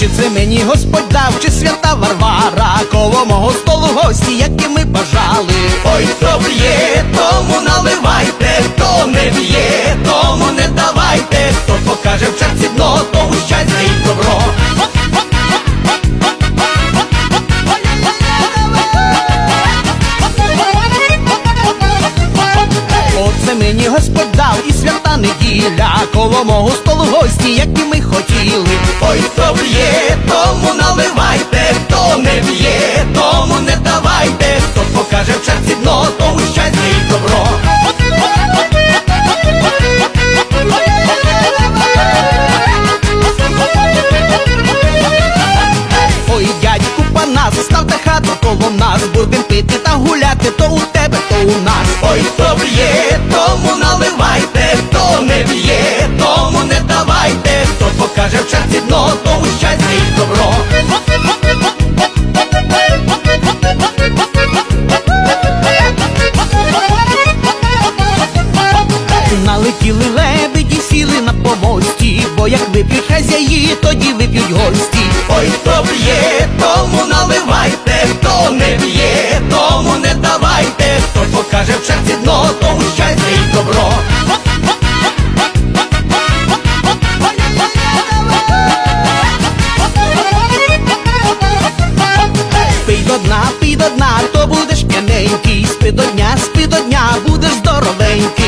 Чи це мені Господь дав, чи свята Варвара, коло мого столу гості, які ми бажали. Ой, б'є, тому наливайте, Господь дав і свята неділя, коло мого столу гості, які ми хотіли. Ой, хто б'є, тому наливайте, хто не б'є, тому не давайте, хто покаже в черці дно, тому щастя і добро. Ой, дядьку панас, ставте хату коло нас, будем пити та гуляти, то у тебе, то у нас. Ой, хто б'є, Налетіли лебеді, сіли на помості, бо як вип'ють хазяї, тоді вип'ють гості. Ой, хто б'є, тому наливайте, хто не б'є, тому не давайте, хто покаже в черці дно, тому щастя і добро. Пий до дна, пий до дна, то будеш п'яненький, спи до дня, спи до дня, будеш здоровенький.